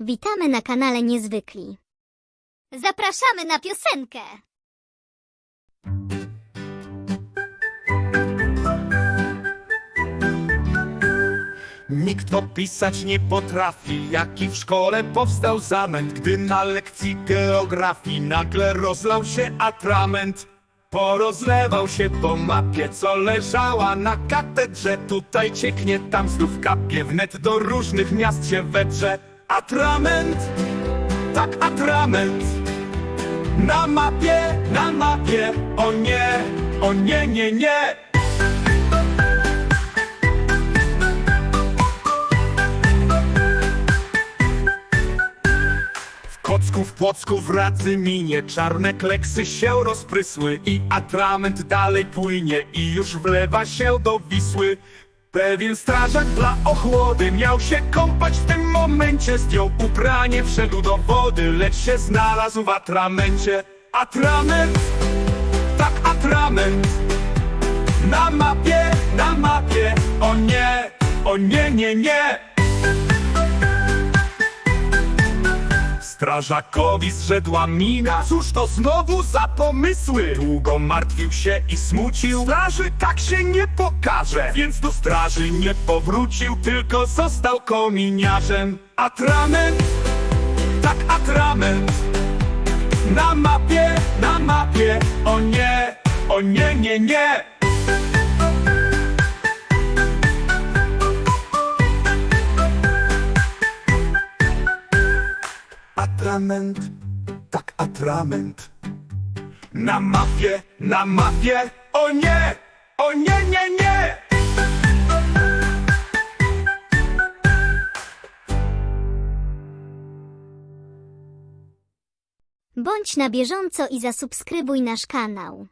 Witamy na kanale Niezwykli. Zapraszamy na piosenkę. Nikt opisać nie potrafi, jaki w szkole powstał zamęt, gdy na lekcji geografii nagle rozlał się atrament. Porozlewał się po mapie, co leżała na katedrze. Tutaj cieknie, tam znów kapie, wnet do różnych miast się wedrze. Atrament, tak atrament. Na mapie, na mapie, o nie, o nie, nie, nie. W kocku, w płocku, w Radzyminie Czarne kleksy się rozprysły I atrament dalej płynie I już wlewa się do Wisły Pewien strażak dla ochłody Miał się kąpać w tym momencie Zdjął ubranie, wszedł do wody Lecz się znalazł w atramencie. Atrament, tak atrament. Na mapie, na mapie. O nie, o nie, nie, nie Strażakowi zrzedła mina. Cóż to znowu za pomysły? Długo martwił się i smucił. Straży tak się nie pokaże Więc do straży nie powrócił Tylko został kominiarzem. Atrament, tak atrament. Na mapie, na mapie. O nie, o nie, nie, nie Atrament, tak atrament Na mapie, na mapie O nie, o nie, nie, nie Bądź na bieżąco i zasubskrybuj nasz kanał.